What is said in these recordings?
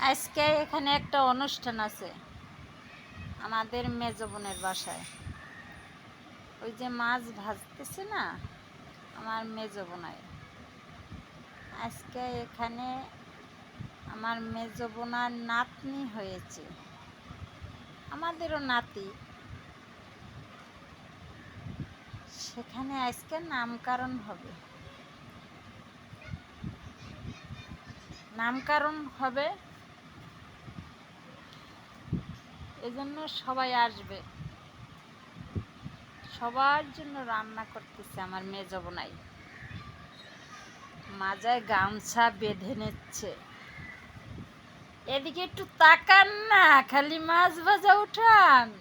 আজকে এখানে একটা অনুষ্ঠান আছে আমাদের মেজ বোনের বাসায়। ওই যে মাছ ভাজতেছে না, আমার মেজ বোনায় আজকে এখানে আমার মেজ বোনার নাতনি হয়েছে। আমাদেরও নাতি। সেখানে আজকে নামকরণ হবে। নামকরণ হবে এজন্য সবাই আসবে। সবার জন্য রান্না করতেছে আমার মেজ বোনাই। মাজায় গামছা বেঁধে নিচ্ছে। এদিকে একটু তাকান না, খালি মাছ ভাজা উঠান।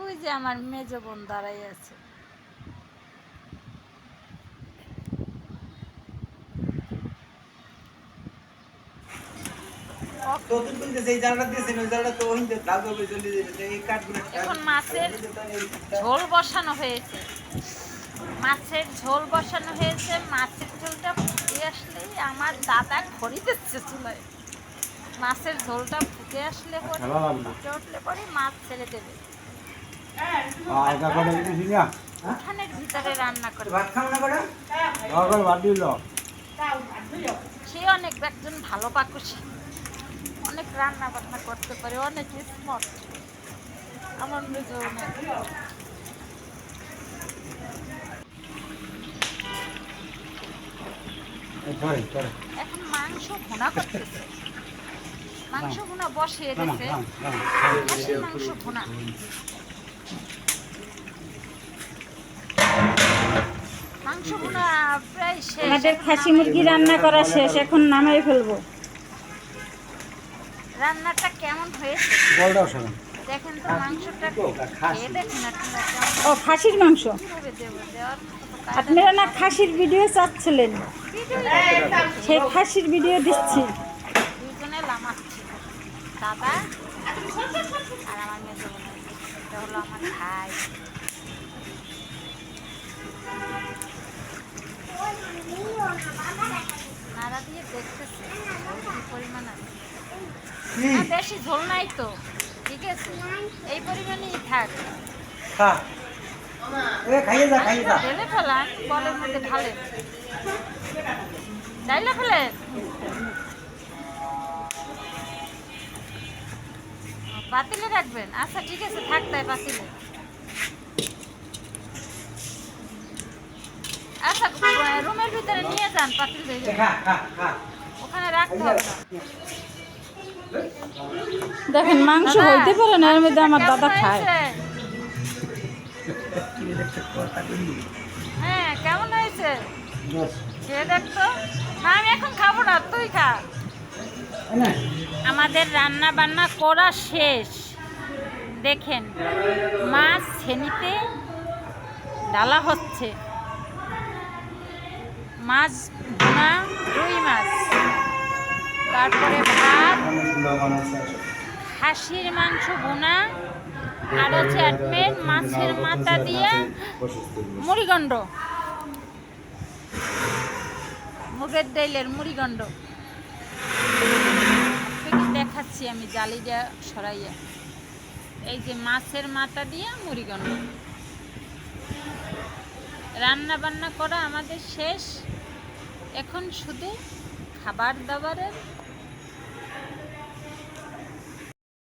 ওই যে আমার মেজ বোন দাঁড়াই আছে। নতুন কিন্তু যেই জায়গাটা দিয়েছেন ওই জায়গাটা তো ওইতে দাগ হবে চলে যাবে এই কাঠগুলো এখন মাছের ঝোল বসানো হয়েছে। মাছের ঝোল বসানো হয়েছে মাছের ঝোলটা ফুটে আসলেই আমার দাদা খড়ি দিচ্ছে চুলায়। মাছের ঝোলটা ফুটে আসলে পরে ফুটে উঠলে পরে মাছ ছেড়ে দেবে। উঠানের ভিতরে রান্না করে। ভাত খাও না কটা দরকার দিল সে অনেক একজন ভালো পাকুশি অনেক রান্না বান্না করতে পারে অনেক স্মার্ট আমার মেজো অনেক এখন মাংস ভুনা করতেছে। মাংস ভুনা বসিয়ে নাম খাসির মাংস ভুনা। আমাদের খাসি মুরগি রান্না করা শেষ এখন নামাই ফেলব। রান্নাটা কেমন হয়েছে? বলটাও শোনেন দেখেন তো মাংসটা খেয়ে দেখেন ও খাসির মাংস? তো আপনারা না খাসির ভিডিও চাচ্ছিলেন সেই খাসির ভিডিও দিচ্ছি। দুজনে লামাচ্ছি। দাদা আর আমার বোন এটা হলো আমার ভাই। বেশি ঝোল নাই তো ঠিক আছে? এই পরিমাণেই থাক। খা। এ খাইয়ে যা খাইয়ে যা। ঢেলে ফেলান বলের মধ্যে ঢালেন ডাইলে ফেলেন পাতিলে রাখবেন। আচ্ছা ঠিক আছে থাক তাই পাতিলে আচ্ছা রুমের ভিতরে নিয়ে যান পাতিল ওখানে রাখতে হবে। দেখেন মাংস হইতে পারে না এর মধ্যে আমার কেমন দাদা খায়। হয়েছে? হ্যাঁ কেমন হয়েছে? আমি এখন খাব না তুই খা। আমাদের রান্না বান্না করা শেষ। দেখেন মাছ ছেনিতে ডালা হচ্ছে। মাছ ভুনা রুই মাছ। তারপরে ভাত খাসির মাংস বোনা আর হচ্ছে অ্যাডমেট, মাছের মাথা দিয়ে মুড়িগণ্ড মুগের ডাইলের মুড়িগণ্ড দেখাচ্ছি আমি জালিটা সরাইয়া। এই যে মাছের মাথা দিয়ে মুড়িগণ্ড রান্না বান্না করা আমাদের শেষ। এখন শুধু খাবার দাবারের